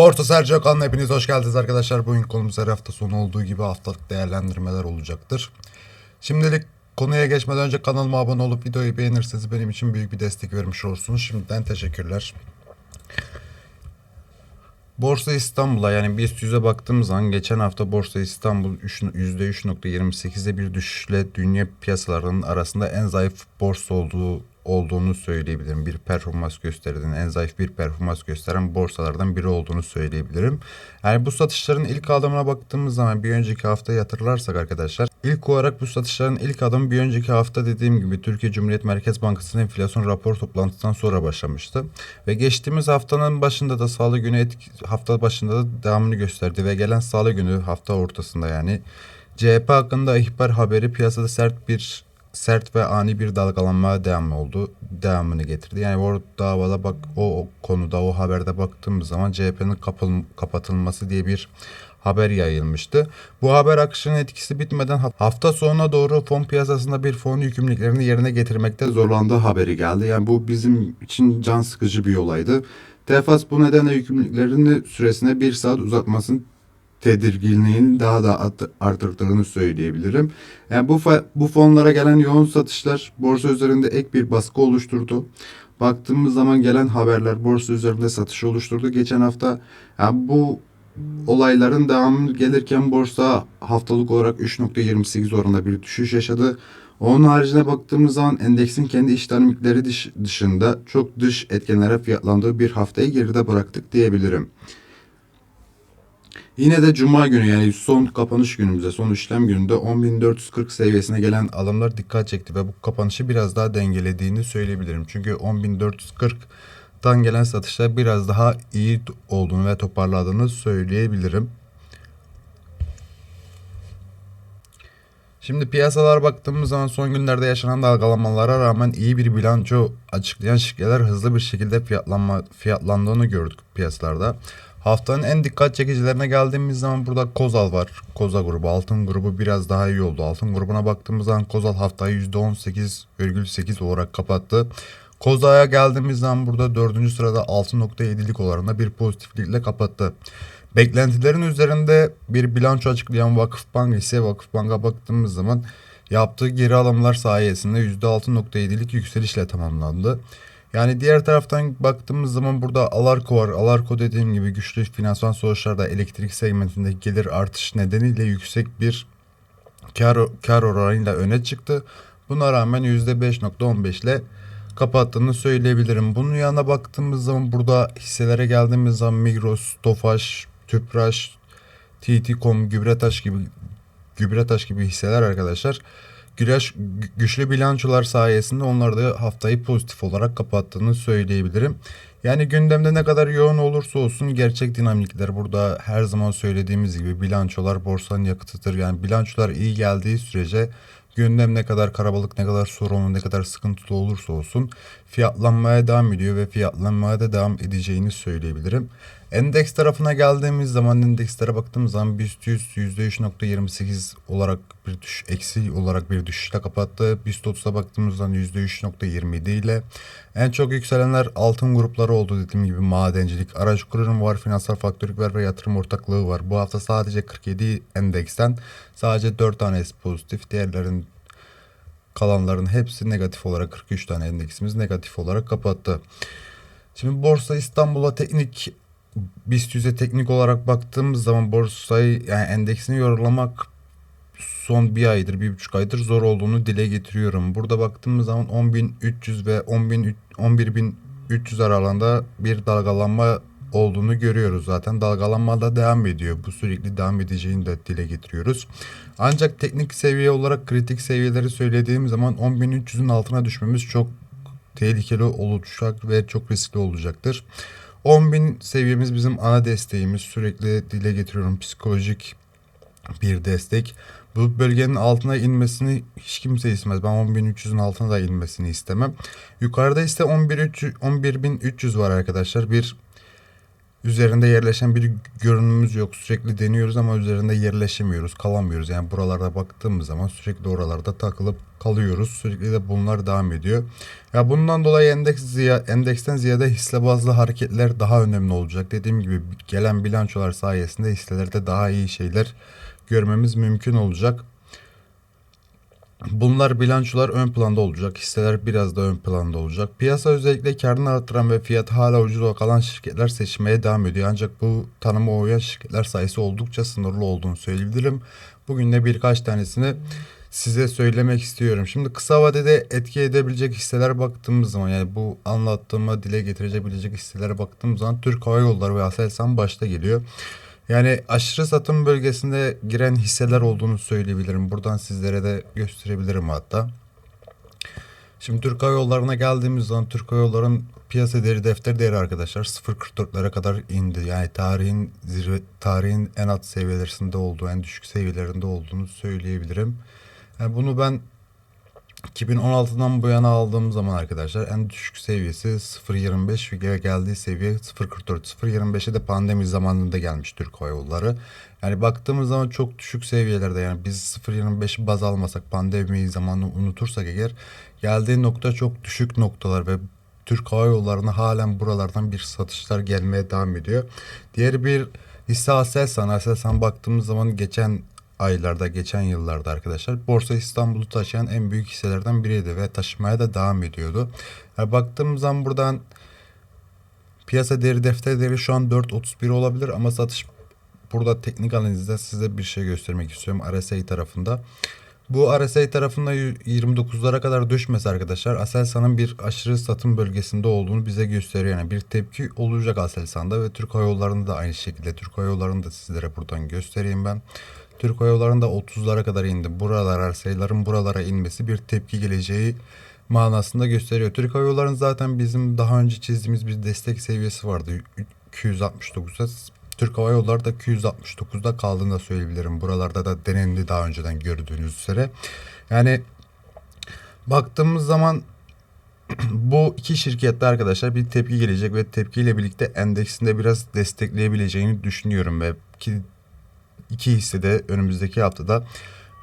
Borsa Sergio kanalına hepiniz hoş geldiniz arkadaşlar. Bugün konumuz her hafta sonu olduğu gibi haftalık değerlendirmeler olacaktır. Şimdilik konuya geçmeden önce kanalıma abone olup videoyu beğenirseniz benim için büyük bir destek vermiş olursunuz. Şimdiden teşekkürler. Borsa İstanbul'a yani BIST 100'e baktığımız zaman geçen hafta Borsa İstanbul üç- %3.28'de bir düşüşle dünya piyasalarının arasında en zayıf borsa olduğu olduğunu söyleyebilirim. Bir performans gösterdiğini, en zayıf bir performans gösteren borsalardan biri olduğunu söyleyebilirim. Yani bu satışların ilk adımına baktığımız zaman bir önceki hafta hatırlarsak arkadaşlar ilk olarak bu satışların ilk adımı bir önceki hafta dediğim gibi Türkiye Cumhuriyet Merkez Bankası'nın enflasyon rapor toplantısından sonra başlamıştı. Ve geçtiğimiz haftanın başında da salı günü etki, hafta başında da devamını gösterdi ve gelen salı günü hafta ortasında yani CHP hakkında ihbar haberi piyasada sert bir sert ve ani bir dalgalanmaya devam oldu. Devamını getirdi. Yani o davada bak o, konuda o haberde baktığımız zaman CHP'nin kapatılması diye bir haber yayılmıştı. Bu haber akışının etkisi bitmeden ha- hafta sonuna doğru fon piyasasında bir fon yükümlülüklerini yerine getirmekte zorlandığı haberi geldi. Yani bu bizim için can sıkıcı bir olaydı. Tefas bu nedenle yükümlülüklerini süresine bir saat uzatmasını tedirginliğini daha da artırdığını söyleyebilirim. Yani bu bu fonlara gelen yoğun satışlar borsa üzerinde ek bir baskı oluşturdu. Baktığımız zaman gelen haberler borsa üzerinde satış oluşturdu. Geçen hafta yani bu olayların devamı gelirken borsa haftalık olarak 3.28 oranında bir düşüş yaşadı. Onun haricinde baktığımız zaman endeksin kendi iş dinamikleri dış- dışında çok dış etkenlere fiyatlandığı bir haftayı geride bıraktık diyebilirim. Yine de cuma günü yani son kapanış günümüzde, son işlem gününde 10.440 seviyesine gelen alımlar dikkat çekti ve bu kapanışı biraz daha dengelediğini söyleyebilirim. Çünkü 10.440'tan gelen satışlar biraz daha iyi olduğunu ve toparladığını söyleyebilirim. Şimdi piyasalara baktığımız zaman son günlerde yaşanan dalgalanmalara rağmen iyi bir bilanço açıklayan şirketler hızlı bir şekilde fiyatlanma, fiyatlandığını gördük piyasalarda. Haftanın en dikkat çekicilerine geldiğimiz zaman burada Kozal var. Koza grubu, Altın grubu biraz daha iyi oldu. Altın grubuna baktığımız zaman Kozal haftayı %18,8 olarak kapattı. Koza'ya geldiğimiz zaman burada dördüncü sırada 6.7'lik oranında bir pozitiflikle kapattı. Beklentilerin üzerinde bir bilanço açıklayan Vakıfbank ise Vakıfbank'a baktığımız zaman yaptığı geri alımlar sayesinde %6.7'lik yükselişle tamamlandı. Yani diğer taraftan baktığımız zaman burada Alarko var. Alarko dediğim gibi güçlü finansal sonuçlarda elektrik segmentinde gelir artış nedeniyle yüksek bir kar, kar oranıyla öne çıktı. Buna rağmen %5.15 ile kapattığını söyleyebilirim. Bunun yanına baktığımız zaman burada hisselere geldiğimiz zaman Migros, Tofaş, Tüpraş, TT.com, Gübretaş gibi Gübretaş gibi hisseler arkadaşlar güreş gü- güçlü bilançolar sayesinde onlar da haftayı pozitif olarak kapattığını söyleyebilirim. Yani gündemde ne kadar yoğun olursa olsun gerçek dinamikler burada her zaman söylediğimiz gibi bilançolar borsanın yakıtıdır. Yani bilançolar iyi geldiği sürece gündem ne kadar karabalık, ne kadar sorunlu, ne kadar sıkıntılı olursa olsun fiyatlanmaya devam ediyor ve fiyatlanmaya da devam edeceğini söyleyebilirim. Endeks tarafına geldiğimiz zaman endekslere baktığımız zaman BIST 100 %3.28 olarak bir düş eksi olarak bir düşüşle kapattı. BIST 30'a baktığımız zaman %3.27 ile en çok yükselenler altın grupları oldu dediğim gibi madencilik, araç kurum var, finansal faktörlük var ve yatırım ortaklığı var. Bu hafta sadece 47 endeksten sadece 4 tanesi pozitif. Diğerlerin kalanların hepsi negatif olarak 43 tane endeksimiz negatif olarak kapattı. Şimdi Borsa İstanbul'a teknik BIST 100'e teknik olarak baktığımız zaman borsayı yani endeksini yorumlamak son bir aydır, bir buçuk aydır zor olduğunu dile getiriyorum. Burada baktığımız zaman 10.300 ve 10.000 11.300 aralığında bir dalgalanma olduğunu görüyoruz zaten. Dalgalanma da devam ediyor. Bu sürekli devam edeceğini de dile getiriyoruz. Ancak teknik seviye olarak kritik seviyeleri söylediğim zaman 10.300'ün altına düşmemiz çok tehlikeli olacak ve çok riskli olacaktır. 10.000 seviyemiz bizim ana desteğimiz. Sürekli dile getiriyorum psikolojik bir destek. Bu bölgenin altına inmesini hiç kimse istemez. Ben 10.300'ün altına da inmesini istemem. Yukarıda ise 11.300 11.300 var arkadaşlar. Bir üzerinde yerleşen bir görünümümüz yok. Sürekli deniyoruz ama üzerinde yerleşemiyoruz, kalamıyoruz. Yani buralarda baktığımız zaman sürekli oralarda takılıp kalıyoruz. Sürekli de bunlar devam ediyor. Ya bundan dolayı endeks ziya, endeksten ziyade hisse bazlı hareketler daha önemli olacak. Dediğim gibi gelen bilançolar sayesinde hisselerde daha iyi şeyler görmemiz mümkün olacak. Bunlar bilançolar ön planda olacak. Hisseler biraz da ön planda olacak. Piyasa özellikle karını artıran ve fiyatı hala ucuz kalan şirketler seçmeye devam ediyor. Ancak bu tanıma uyan şirketler sayısı oldukça sınırlı olduğunu söyleyebilirim. Bugün de birkaç tanesini size söylemek istiyorum. Şimdi kısa vadede etki edebilecek hisseler baktığımız zaman yani bu anlattığıma dile getirebilecek hisselere baktığımız zaman Türk Hava Yolları ve Aselsan başta geliyor. Yani aşırı satım bölgesinde giren hisseler olduğunu söyleyebilirim. Buradan sizlere de gösterebilirim hatta. Şimdi Türk Hava Yolları'na geldiğimiz zaman Türk Hava Yolları'nın piyasa değeri defter değeri arkadaşlar 0.44'lere kadar indi. Yani tarihin zirve tarihin en alt seviyelerinde olduğu, en düşük seviyelerinde olduğunu söyleyebilirim. Yani bunu ben 2016'dan bu yana aldığım zaman arkadaşlar en düşük seviyesi 0.25 ve geldiği seviye 0.44. 0.25'e de pandemi zamanında gelmiş Türk Hava Yolları. Yani baktığımız zaman çok düşük seviyelerde yani biz 0.25'i baz almasak pandemi zamanını unutursak eğer geldiği nokta çok düşük noktalar ve Türk Hava Yolları'na halen buralardan bir satışlar gelmeye devam ediyor. Diğer bir hisse Aselsan. Aselsan baktığımız zaman geçen aylarda, geçen yıllarda arkadaşlar Borsa İstanbul'u taşıyan en büyük hisselerden biriydi ve taşımaya da devam ediyordu. Yani baktığımız zaman buradan piyasa değeri defter değeri şu an 4.31 olabilir ama satış burada teknik analizde size bir şey göstermek istiyorum RSI tarafında. Bu RSI tarafında 29'lara kadar düşmesi arkadaşlar Aselsan'ın bir aşırı satım bölgesinde olduğunu bize gösteriyor. Yani bir tepki olacak Aselsan'da ve Türk Hava Yolları'nda da aynı şekilde. Türk Hava Yolları'nı da sizlere buradan göstereyim ben. Türk Hava Yolları'nda 30'lara kadar indi. Buralar sayıların buralara inmesi bir tepki geleceği manasında gösteriyor. Türk Hava zaten bizim daha önce çizdiğimiz bir destek seviyesi vardı. 269'da Türk Hava Yolları da 269'da kaldığını da söyleyebilirim. Buralarda da denendi daha önceden gördüğünüz üzere. Yani baktığımız zaman bu iki şirkette arkadaşlar bir tepki gelecek ve tepkiyle birlikte endeksinde biraz destekleyebileceğini düşünüyorum ve ki iki hisse de önümüzdeki haftada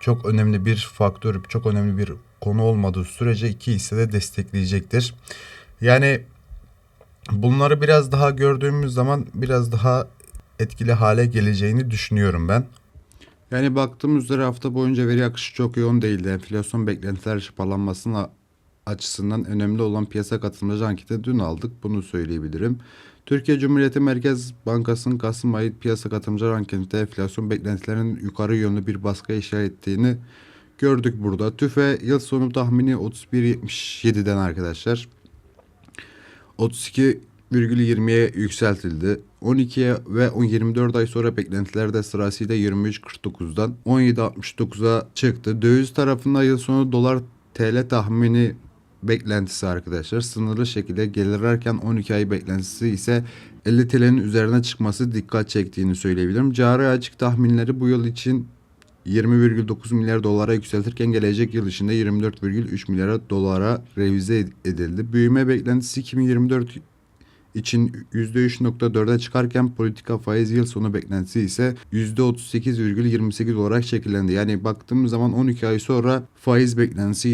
çok önemli bir faktör, çok önemli bir konu olmadığı sürece iki hisse de destekleyecektir. Yani bunları biraz daha gördüğümüz zaman biraz daha etkili hale geleceğini düşünüyorum ben. Yani baktığımız üzere hafta boyunca veri akışı çok yoğun değildi. Enflasyon beklentiler şıpalanmasına açısından önemli olan piyasa katılımcı anketi dün aldık. Bunu söyleyebilirim. Türkiye Cumhuriyeti Merkez Bankası'nın Kasım ayı piyasa katılımcılar anketinde enflasyon beklentilerinin yukarı yönlü bir baskı işaret ettiğini gördük burada. TÜFE yıl sonu tahmini 31.77'den arkadaşlar. 32,20'ye yükseltildi. 12'ye ve 24 ay sonra beklentilerde sırasıyla 23.49'dan 17.69'a çıktı. Döviz tarafında yıl sonu dolar TL tahmini beklentisi arkadaşlar. Sınırlı şekilde gelirerken 12 ay beklentisi ise 50 TL'nin üzerine çıkması dikkat çektiğini söyleyebilirim. Cari açık tahminleri bu yıl için 20,9 milyar dolara yükseltirken gelecek yıl içinde 24,3 milyar dolara revize edildi. Büyüme beklentisi 2024 için %3.4'e çıkarken politika faiz yıl sonu beklentisi ise %38,28 olarak şekillendi. Yani baktığımız zaman 12 ay sonra faiz beklentisi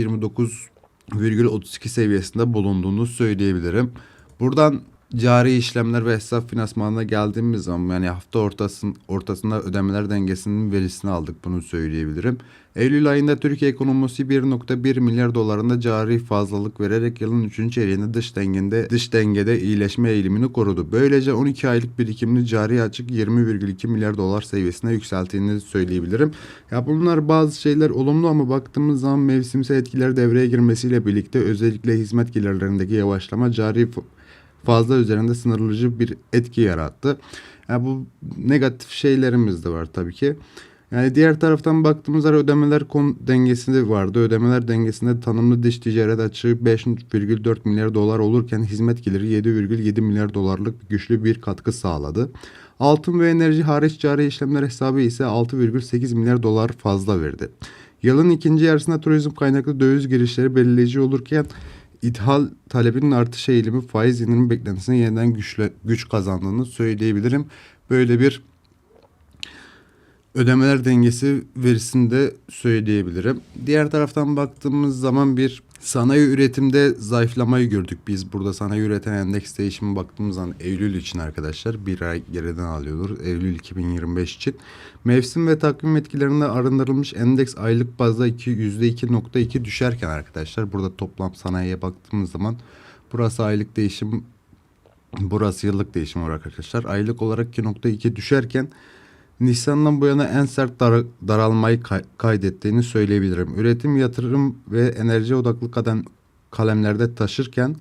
29,32 seviyesinde bulunduğunu söyleyebilirim. Buradan cari işlemler ve hesap finansmanına geldiğimiz zaman yani hafta ortasın, ortasında ödemeler dengesinin verisini aldık bunu söyleyebilirim. Eylül ayında Türkiye ekonomisi 1.1 milyar dolarında cari fazlalık vererek yılın 3. çeyreğinde dış dengede dış dengede iyileşme eğilimini korudu. Böylece 12 aylık birikimli cari açık 20,2 milyar dolar seviyesine yükselttiğini söyleyebilirim. Ya bunlar bazı şeyler olumlu ama baktığımız zaman mevsimsel etkiler devreye girmesiyle birlikte özellikle hizmet gelirlerindeki yavaşlama cari fazla üzerinde sınırlıcı bir etki yarattı. Yani bu negatif şeylerimiz de var tabii ki. Yani diğer taraftan baktığımızda ödemeler kon dengesinde vardı. Ödemeler dengesinde tanımlı dış ticaret açığı 5,4 milyar dolar olurken hizmet geliri 7,7 milyar dolarlık güçlü bir katkı sağladı. Altın ve enerji hariç cari işlemler hesabı ise 6,8 milyar dolar fazla verdi. Yılın ikinci yarısında turizm kaynaklı döviz girişleri belirleyici olurken ithal talebinin artış eğilimi faiz indirimi beklentisine yeniden güçle, güç kazandığını söyleyebilirim. Böyle bir ödemeler dengesi verisini de söyleyebilirim. Diğer taraftan baktığımız zaman bir sanayi üretimde zayıflamayı gördük. Biz burada sanayi üreten endeks değişimi baktığımız zaman Eylül için arkadaşlar bir ay geriden alıyordur. Eylül 2025 için. Mevsim ve takvim etkilerinde arındırılmış endeks aylık bazda 2, %2.2 düşerken arkadaşlar burada toplam sanayiye baktığımız zaman burası aylık değişim burası yıllık değişim olarak arkadaşlar. Aylık olarak 2.2 düşerken Nisan'dan bu yana en sert dar- daralmayı kay- kaydettiğini söyleyebilirim. Üretim, yatırım ve enerji odaklı kadem kalemlerde taşırken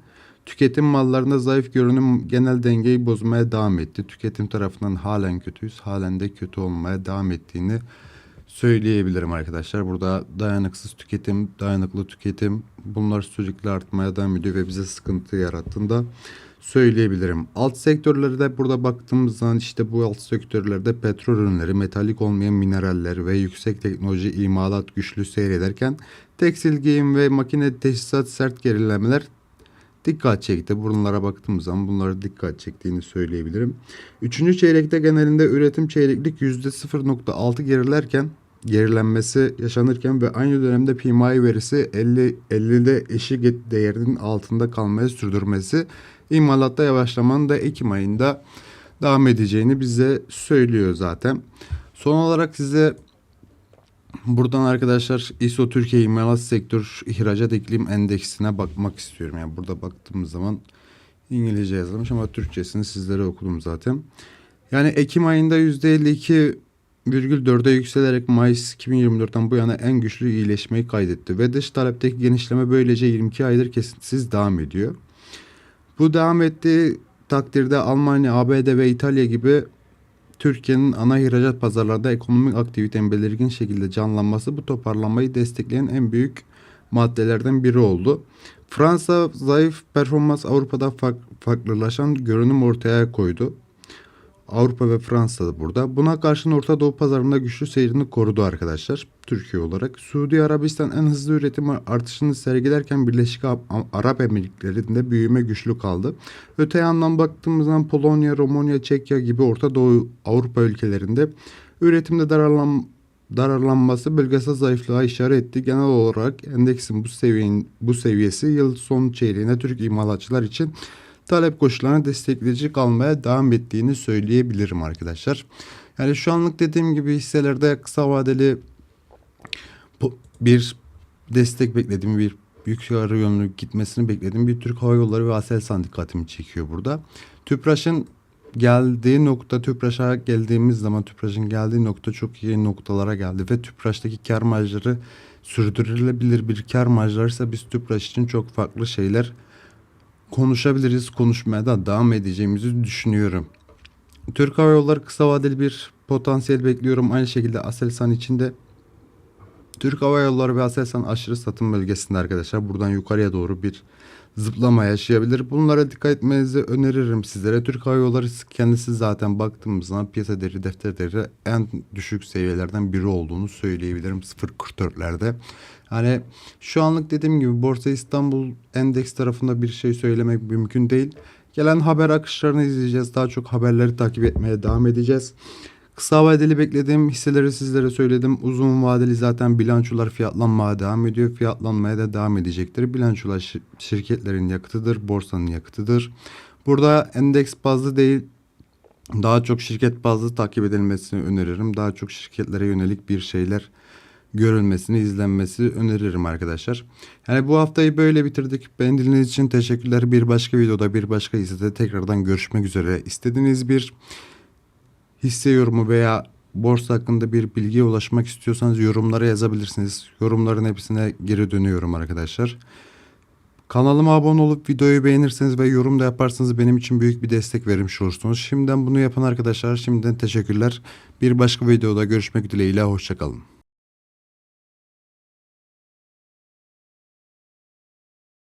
tüketim mallarında zayıf görünüm genel dengeyi bozmaya devam etti. Tüketim tarafından halen kötüyüz, halen de kötü olmaya devam ettiğini söyleyebilirim arkadaşlar. Burada dayanıksız tüketim, dayanıklı tüketim bunlar sürekli artmaya devam ediyor ve bize sıkıntı yarattığında söyleyebilirim. Alt sektörlerde de burada baktığımız zaman işte bu alt sektörlerde petrol ürünleri, metalik olmayan mineraller ve yüksek teknoloji imalat güçlü seyrederken tekstil giyim ve makine teçhizat sert gerilemeler dikkat çekti. Bunlara baktığımız zaman bunlara dikkat çektiğini söyleyebilirim. Üçüncü çeyrekte genelinde üretim çeyreklik %0.6 gerilerken gerilenmesi yaşanırken ve aynı dönemde PMI verisi 50 50'de eşik değerinin altında kalmaya sürdürmesi imalatta yavaşlamanın da Ekim ayında devam edeceğini bize söylüyor zaten. Son olarak size buradan arkadaşlar ISO Türkiye İmalat Sektör İhracat İklim Endeksine bakmak istiyorum. Yani burada baktığımız zaman İngilizce yazılmış ama Türkçesini sizlere okudum zaten. Yani Ekim ayında %52,4'e yükselerek Mayıs 2024'ten bu yana en güçlü iyileşmeyi kaydetti ve dış talepteki genişleme böylece 22 aydır kesintisiz devam ediyor. Bu devam ettiği takdirde Almanya, ABD ve İtalya gibi Türkiye'nin ana ihracat pazarlarda ekonomik aktivitenin belirgin şekilde canlanması bu toparlanmayı destekleyen en büyük maddelerden biri oldu. Fransa zayıf performans Avrupa'da fark- farklılaşan görünüm ortaya koydu. Avrupa ve Fransa da burada. Buna karşın Orta Doğu pazarında güçlü seyrini korudu arkadaşlar. Türkiye olarak. Suudi Arabistan en hızlı üretim artışını sergilerken Birleşik Arap- Emirlikleri'nde büyüme güçlü kaldı. Öte yandan baktığımız zaman Polonya, Romanya, Çekya gibi Orta Doğu Avrupa ülkelerinde üretimde daralım, dararlanması bölgesel zayıflığa işaret etti. Genel olarak endeksin bu seviyenin bu seviyesi yıl son çeyreğinde Türk imalatçılar için talep koşullarına destekleyici kalmaya devam ettiğini söyleyebilirim arkadaşlar. Yani şu anlık dediğim gibi hisselerde kısa vadeli bir destek beklediğim bir yukarı yönlü gitmesini beklediğim bir Türk Hava Yolları ve Aselsan dikkatimi çekiyor burada. Tüpraş'ın geldiği nokta Tüpraş'a geldiğimiz zaman Tüpraş'ın geldiği nokta çok iyi noktalara geldi ve Tüpraş'taki kar marjları sürdürülebilir bir kar marjları ise biz Tüpraş için çok farklı şeyler konuşabiliriz. Konuşmaya da devam edeceğimizi düşünüyorum. Türk Hava Yolları kısa vadeli bir potansiyel bekliyorum. Aynı şekilde Aselsan için de Türk Hava Yolları ve Aselsan aşırı satım bölgesinde arkadaşlar. Buradan yukarıya doğru bir zıplama yaşayabilir. Bunlara dikkat etmenizi öneririm sizlere. Türk Hava Yolları kendisi zaten baktığımız zaman piyasa değeri, defter değeri en düşük seviyelerden biri olduğunu söyleyebilirim 0.44'lerde. Hani şu anlık dediğim gibi Borsa İstanbul endeks tarafında bir şey söylemek mümkün değil. Gelen haber akışlarını izleyeceğiz. Daha çok haberleri takip etmeye devam edeceğiz. Kısa vadeli beklediğim hisseleri sizlere söyledim. Uzun vadeli zaten bilançolar fiyatlanmaya devam ediyor. Fiyatlanmaya da devam edecektir. Bilançolar şi- şirketlerin yakıtıdır, borsanın yakıtıdır. Burada endeks bazlı değil, daha çok şirket bazlı takip edilmesini öneririm. Daha çok şirketlere yönelik bir şeyler görülmesini, izlenmesi öneririm arkadaşlar. Yani bu haftayı böyle bitirdik. Beni dinlediğiniz için teşekkürler. Bir başka videoda, bir başka hissede tekrardan görüşmek üzere. İstediğiniz bir hisse yorumu veya borsa hakkında bir bilgiye ulaşmak istiyorsanız yorumlara yazabilirsiniz. Yorumların hepsine geri dönüyorum arkadaşlar. Kanalıma abone olup videoyu beğenirseniz ve yorum da yaparsanız benim için büyük bir destek vermiş olursunuz. Şimdiden bunu yapan arkadaşlar şimdiden teşekkürler. Bir başka videoda görüşmek dileğiyle hoşçakalın.